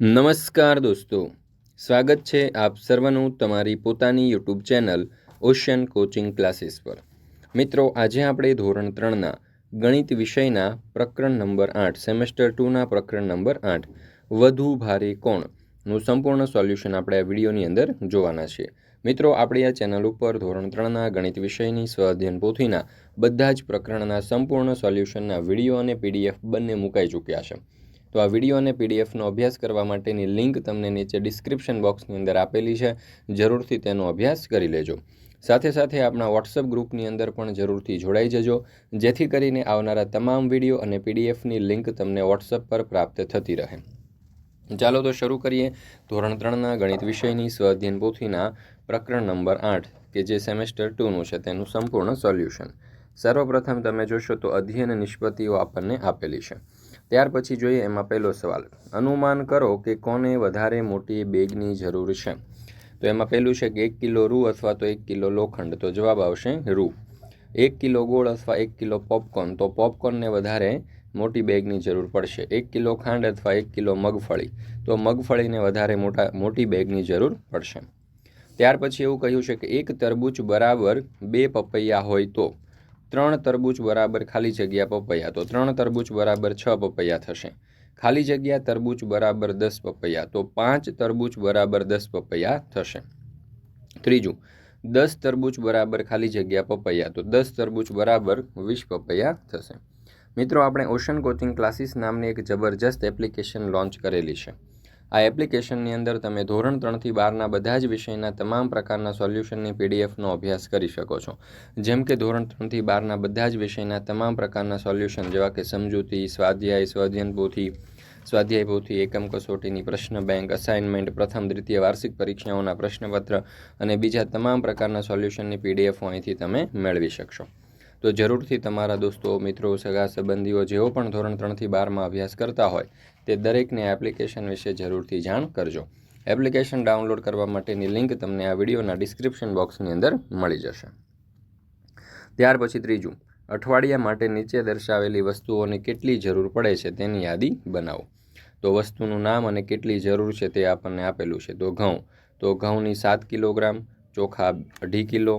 નમસ્કાર દોસ્તો. સ્વાગત છે આપ સર્વનું તમારી પોતાની YouTube channel ocean coaching classes પર. મિત્રો, આજે આપણે ધોરણ ત્રણના ગણિત વિષયના પ્રકરણ નંબર આઠ, સેમેસ્ટર ટુના પ્રકરણ નંબર આઠ, વધુ ભારે કોણનું સંપૂર્ણ સોલ્યુશન આપણે આ વિડીયોની અંદર જોવાના છીએ મિત્રો, આપણે આ ચેનલ ઉપર ધોરણ ત્રણના ગણિત વિષયની સ્વાધ્યન પોથીના બધા જ પ્રકરણના સંપૂર્ણ સોલ્યુશનના વીડિયો અને પીડીએફ બંને મુકાઈ ચૂક્યા છે. તો આ વીડિયો અને પીડીએફનો અભ્યાસ કરવા માટેની લિંક તમને નીચે ડિસ્ક્રિપ્શન બોક્સની અંદર આપેલી છે. જરૂરથી તેનો અભ્યાસ કરી લેજો. સાથે સાથે આપણા વોટ્સઅપ ગ્રુપની અંદર પણ જરૂરથી જોડાઈ જજો. જેથી કરીને આવનારા તમામ વીડિયો અને પીડીએફની લિંક તમને વોટ્સઅપ પર પ્રાપ્ત થતી રહે. ચાલો તો શરૂ કરીએ. ધોરણ ત્રણના ગણિત વિષયની સ્વ પોથીના પ્રકરણ નંબર આઠ, કે જે સેમેસ્ટર ટુનું છે તેનું સંપૂર્ણ સોલ્યુશન. સર્વપ્રથમ તમે જોશો તો અધ્યયન નિષ્પત્તિઓ આપણને આપેલી છે. ત્યાર પછી જોઈએ એમાં પહેલો સવાલ. અનુમાન કરો કે કોને વધારે મોટી બેગની જરૂર છે? તો એમાં પહેલું છે કે એક કિલો રૂ અથવા તો એક કિલો લોખંડ. તો જવાબ આવશે રૂ. એક કિલો ગોળ અથવા એક કિલો પોપકોર્ન. તો પોપકોર્નને વધારે મોટી બેગની જરૂર પડશે. એક કિલો ખાંડ અથવા એક કિલો મગફળી. તો મગફળીને વધારે મોટા, મોટી બેગની જરૂર પડશે. ત્યાર પછી એવું કહ્યું છે કે એક તરબૂચ બરાબર બે પપૈયા હોય તો. ત્રણ તરબૂચ બરાબર ખાલી જગ્યા પપૈયા. તો ત્રણ તરબૂચ બરાબર છ પપૈયા થશે. ખાલી જગ્યા તરબૂચ બરાબર દસ પપૈયા. તો પાંચ તરબૂચ બરાબર દસ પપૈયા થશે. ત્રીજું, દસ તરબૂચ બરાબર ખાલી જગ્યા પપૈયા. તો દસ તરબૂચ બરાબર વીસ પપૈયા થશે. મિત્રો, આપણે ઓશન કોચિંગ ક્લાસીસ નામની એક જબરજસ્ત એપ્લિકેશન લોન્ચ કરેલી છે. આ એપ્લિકેશનની અંદર તમે ધોરણ ત્રણથી બારના બધા જ વિષયના તમામ પ્રકારના સોલ્યુશનની પીડીએફનો અભ્યાસ કરી શકો છો. જેમ કે ધોરણ ત્રણથી બારના બધા જ વિષયના તમામ પ્રકારના સોલ્યુશન જેવા કે સમજૂતી, સ્વાધ્યાય સ્વાધ્યન પોથી સ્વાધ્યાય પોથી એકમ કસોટીની પ્રશ્ન બેંક અસાઇનમેન્ટ પ્રથમ દ્વિતીય વાર્ષિક પરીક્ષાઓના પ્રશ્નપત્ર અને બીજા તમામ પ્રકારના સોલ્યુશનની પીડીએફ અહીંથી તમે મેળવી શકશો. તો જરૂરથી તમારા દોસ્તો, મિત્રો, સગા સંબંધીઓ જેઓ પણ ધોરણ ત્રણથી બારમાં અભ્યાસ કરતા હોય, તે દરેકને એપ્લિકેશન વિશે જરૂરથી જાણ કરજો. એપ્લિકેશન ડાઉનલોડ કરવા માટેની લિંક તમને આ વિડીયોના ડિસ્ક્રિપ્શન બોક્સની અંદર મળી જશે. ત્યાર પછી ત્રીજું, અઠવાડિયા માટે નીચે દર્શાવેલી વસ્તુઓની કેટલી જરૂર પડે છે તેની યાદી બનાવો. તો વસ્તુનું નામ અને કેટલી જરૂર છે તે આપણને આપેલું છે. તો ઘઉં, તો ઘઉંની સાત કિલોગ્રામ, ચોખા અઢી કિલો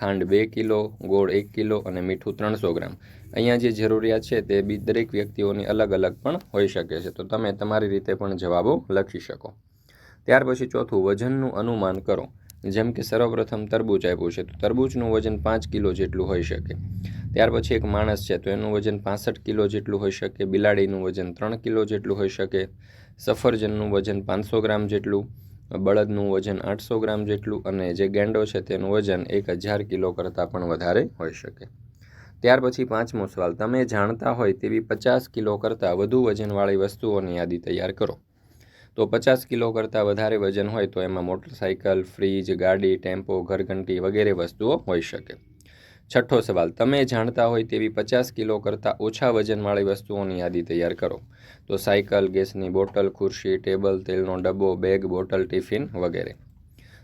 ખાંડ બે કિલો, ગોળ એક કિલો અને મીઠું ત્રણસો ગ્રામ. અહીંયા જે જરૂરિયાત છે તે બી દરેક વ્યક્તિઓની અલગ અલગ પણ હોઈ શકે છે. તો તમે તમારી રીતે પણ જવાબો લખી શકો. ત્યાર પછી ચોથું, વજનનું અનુમાન કરો. જેમ કે સર્વપ્રથમ તરબૂચ આપ્યું છે, તો તરબૂચનું વજન પાંચ કિલો જેટલું હોઈ શકે. ત્યાર પછી એક માણસ છે, તો એનું વજન પાસઠ કિલો જેટલું હોઈ શકે. બિલાડીનું વજન ત્રણ કિલો જેટલું હોઈ શકે. સફરજનનું વજન પાંચસો ગ્રામ જેટલું. બળદનું વજન આઠસો ગ્રામ જેટલું અને જે ગેંડો છે તેનું વજન એક હજાર કિલો કરતાં પણ વધારે હોઈ શકે. ત્યાર પછી પાંચમો સવાલ, તમે જાણતા હોય તેવી પચાસ કિલો કરતાં વધુ વજનવાળી વસ્તુઓની યાદી તૈયાર કરો. તો પચાસ કિલો કરતાં વધારે વજન હોય તો એમાં મોટરસાઇકલ ફ્રીજ, ગાડી, ટેમ્પો, ઘરઘંટી વગેરે વસ્તુઓ હોઈ શકે. છઠ્ઠો સવાલ, તમે જાણતા હોય તેવી પચાસ કિલો કરતાં ઓછા વજનવાળી વસ્તુઓની યાદી તૈયાર કરો. તો સાયકલ, ગેસની બોટલ, ખુરશી, ટેબલ, તેલનો ડબ્બો, બેગ, બોટલ, ટિફિન વગેરે.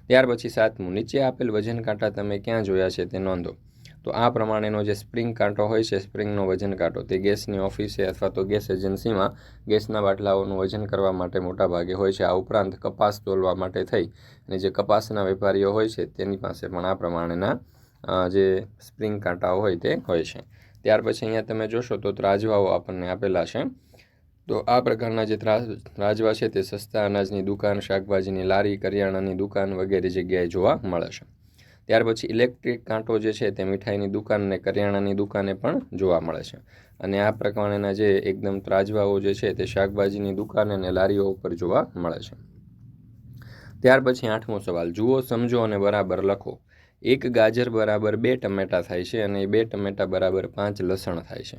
ત્યાર પછી સાતમું, નીચે આપેલ વજન કાંટા તમે ક્યાં જોયા છે તે નોંધો. તો આ પ્રમાણેનો જે સ્પ્રિંગ કાંટો હોય છે, સ્પ્રિંગનો વજન કાંટો તે ગેસની ઓફિસે અથવા તો ગેસ એજન્સીમાં ગેસના બાટલાઓનું વજન કરવા માટે મોટાભાગે હોય છે. આ ઉપરાંત કપાસ તોલવા માટે થઈ. અને જે કપાસના વેપારીઓ હોય છે, તેની પાસે પણ આ પ્રમાણેના જે સ્પ્રિંગ કાંટાઓ હોય તે હોય છે. ત્યાર પછી અહીંયા તમે જોશો તો ત્રાજવાઓ આપણને આપેલા છે. તો આ પ્રકારના જે રાજવા છે તે સસ્તા અનાજની દુકાન, શાકભાજીની લારી, કરિયાણાની દુકાન વગેરે જગ્યાએ જોવા મળે છે. ત્યાર પછી ઇલેક્ટ્રિક કાંટો જે છે તે મીઠાઈની દુકાન અને કરિયાણાની દુકાને પણ જોવા મળે છે. અને આ પ્રકારના જે એકદમ ત્રાજવાઓ જે છે તે શાકભાજીની દુકાન અને લારીઓ ઉપર જોવા મળે છે. ત્યાર પછી આઠમો સવાલ, જુઓ, સમજો અને બરાબર લખો. એક ગાજર બરાબર બે ટમેટાં થાય છે અને બે ટમેટાં બરાબર પાંચ લસણ થાય છે.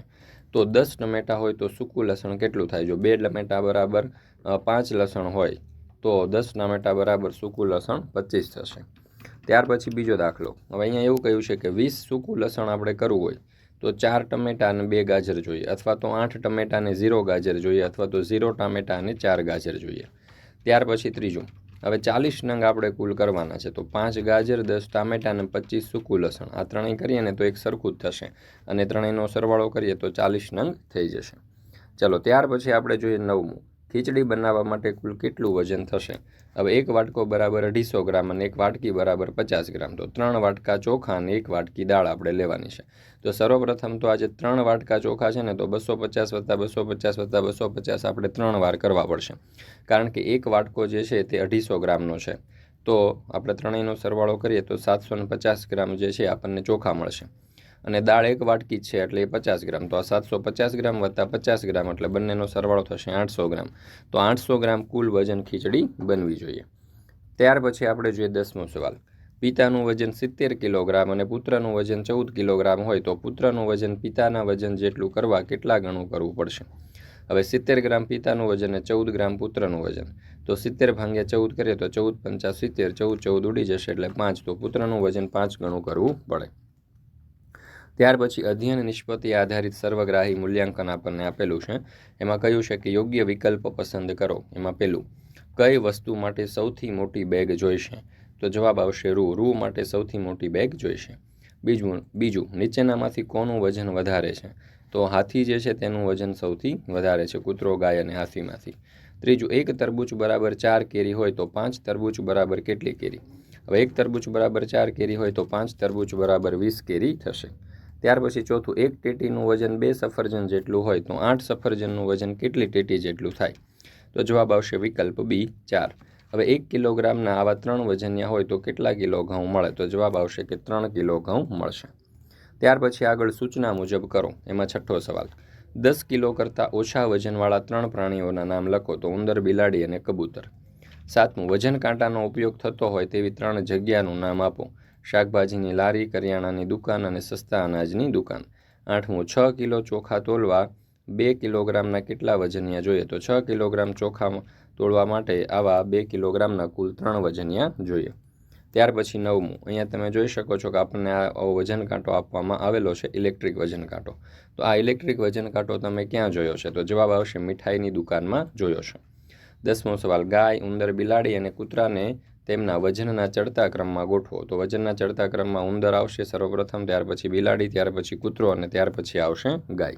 તો દસ ટમેટાં હોય તો સૂકું લસણ કેટલું થાય? જો બે ટમેટાં બરાબર પાંચ લસણ હોય, તો દસ ટમેટાં બરાબર સૂકું લસણ પચીસ થશે. ત્યાર પછી બીજો દાખલો. હવે અહીંયા એવું કહ્યું છે કે વીસ સૂકું લસણ આપણે કરવું હોય, તો ચાર ટમેટા અને બે ગાજર જોઈએ, અથવા તો આઠ ટમેટા અને ઝીરો ગાજર જોઈએ, અથવા તો ઝીરો ટામેટા અને ચાર ગાજર જોઈએ. ત્યાર પછી ત્રીજું. હવે ચાલીસ નંગ આપણે કુલ કરવાના છે, તો પાંચ ગાજર, દસ ટામેટા અને પચીસ સૂકું લસણ. આ ત્રણેય કરીએ ને તો એક સરખું જ થશે. અને ત્રણેયનો સરવાળો કરીએ તો ચાલીસ નંગ થઈ જશે. ચલો, ત્યાર પછી આપણે જોઈએ નવમું. ખીચડી બનાવવા માટે કુલ કેટલું વજન થશે? હવે એક વાટકો બરાબર અઢીસો ગ્રામ અને એક વાટકી બરાબર પચાસ ગ્રામ. તો ત્રણ વાટકા ચોખા અને એક વાટકી દાળ આપણે લેવાની છે. તો સર્વપ્રથમ તો આજે ત્રણ વાટકા ચોખા છે ને, તો બસો પચાસ વત્તા બસો પચાસ વત્તા બસો પચાસ આપણે ત્રણ વાર કરવા પડશે. કારણ કે એક વાટકો જે છે તે અઢીસો ગ્રામનો છે. તો આપણે ત્રણેયનો સરવાળો કરીએ તો સાતસો ને પચાસ ગ્રામ જે છે આપણને ચોખા મળશે. અને દાળ એક વાટકી છે, એટલે એ પચાસ ગ્રામ. તો આ સાતસો પચાસ ગ્રામ વત્તા પચાસ ગ્રામ, એટલે બંનેનો સરવાળો થશે આઠસો ગ્રામ. તો આઠસો ગ્રામ કુલ વજન ખીચડી બનવી જોઈએ. ત્યાર પછી આપણે જોઈએ દસમો સવાલ. પિતાનું વજન સિત્તેર કિલોગ્રામ અને પુત્રનું વજન ચૌદ કિલોગ્રામ હોય તો પુત્રનું વજન પિતાના વજન જેટલું કરવા કેટલા ગણું કરવું પડશે? હવે સિત્તેર ગ્રામ પિતાનું વજન અને ચૌદ ગ્રામ પુત્રનું વજન. તો સિત્તેર ભાંગ્યા ચૌદ કરીએ તો ચૌદ પંચા સિત્તેર, ચૌદ ચૌદ ઉડી જશે એટલે પાંચ. તો પુત્રનું વજન પાંચ ગણું કરવું પડે. ત્યાર પછી અધ્યયન નિષ્પત્તિ આધારિત સર્વગ્રાહી મૂલ્યાંકન આપણને આપેલું છે. એમાં કહ્યું છે કે યોગ્ય વિકલ્પ પસંદ કરો. એમાં પહેલું કઈ વસ્તુ માટે સૌથી મોટી બેગ જોઈશે? તો જવાબ આવશે રૂ રૂ માટે સૌથી મોટી બેગ જોઈશે. બીજું બીજું, નીચેનામાંથી કોનું વજન વધારે છે? તો હાથી જે છે તેનું વજન સૌથી વધારે છે, કૂતરો, ગાય અને હાથીમાંથી. ત્રીજું, એક તરબૂચ બરાબર ચાર કેરી હોય તો પાંચ તરબૂચ બરાબર કેટલી કેરી? હવે એક તરબૂચ બરાબર ચાર કેરી હોય તો પાંચ તરબૂચ બરાબર વીસ કેરી થશે. ત્યાર પછી ચોથું, એક ટેટીનું વજન બે સફરજન જેટલું હોય તો આઠ સફરજનનું વજન કેટલી ટેટી જેટલું થાય? તો જવાબ આવશે વિકલ્પ બી ચાર. હવે એક કિલોગ્રામના આવા ત્રણ વજનિયા હોય તો કેટલા કિલો ઘઉં મળે? તો જવાબ આવશે કે ત્રણ કિલો ઘઉં મળશે. ત્યાર પછી આગળ સૂચના મુજબ કરો. એમાં છઠ્ઠો સવાલ. દસ કિલો કરતાં ઓછા વજનવાળા ત્રણ પ્રાણીઓના નામ લખો તો ઉંદર, બિલાડી અને કબૂતર. સાતમું, વજન કાંટાનો ઉપયોગ થતો હોય તેવી ત્રણ જગ્યાનું નામ આપો. શાકભાજીની લારી, કરિયાણાની દુકાન અને સસ્તા અનાજની દુકાન. આઠમું, છ કિલો ચોખા તોલવા. બે કિલોગ્રામના કેટલા વજનિયા જોઈએ તો છ કિલોગ્રામ ચોખા તોડવા માટે આવા બે કિલોગ્રામના કુલ ત્રણ વજનિયા જોઈએ. ત્યાર પછી નવમું, અહીંયા તમે જોઈ શકો છો કે આપણને આ વજન કાંટો આપવામાં આવેલો છે, ઇલેક્ટ્રિક વજન કાંટો. તો આ ઇલેક્ટ્રિક વજન કાંટો તમે ક્યાં જોયો છે? તો જવાબ આવશે મીઠાઈની દુકાનમાં જોયો છે. દસમો સવાલ, ગાય, ઉંદર, બિલાડી અને કૂતરાને તેમના વજનના ચડતા ક્રમમાં ગોઠવો. તો વજનના ચડતા ક્રમમાં ઉંદર આવશે સર્વપ્રથમ, ત્યાર પછી બિલાડી, ત્યાર પછી કૂતરો અને ત્યાર પછી આવશે ગાય.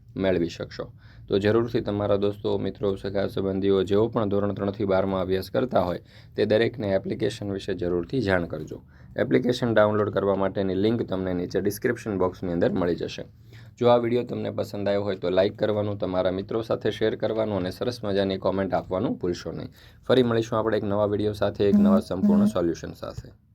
મેળવી શકશો. તો જરૂરથી તમારા દોસ્તો, મિત્રો, સગા સંબંધીઓ જેઓ પણ ધોરણ ત્રણથી બારમાં અભ્યાસ કરતા હોય, તે દરેકને એપ્લિકેશન વિશે જરૂરથી જાણ કરજો. એપ્લિકેશન ડાઉનલોડ કરવા માટેની લિંક તમને નીચે ડિસ્ક્રિપ્શન બોક્સની અંદર મળી જશે. જો આ વીડિયો તમને પસંદ આવ્યો હોય તો લાઇક કરવાનું, તમારા મિત્રો સાથે શેર કરવાનું અને સરસ મજાની કોમેન્ટ આપવાનું ભૂલશો નહીં. ફરી મળીશું આપણે એક નવા વીડિયો સાથે, એક નવા સંપૂર્ણ સોલ્યુશન સાથે.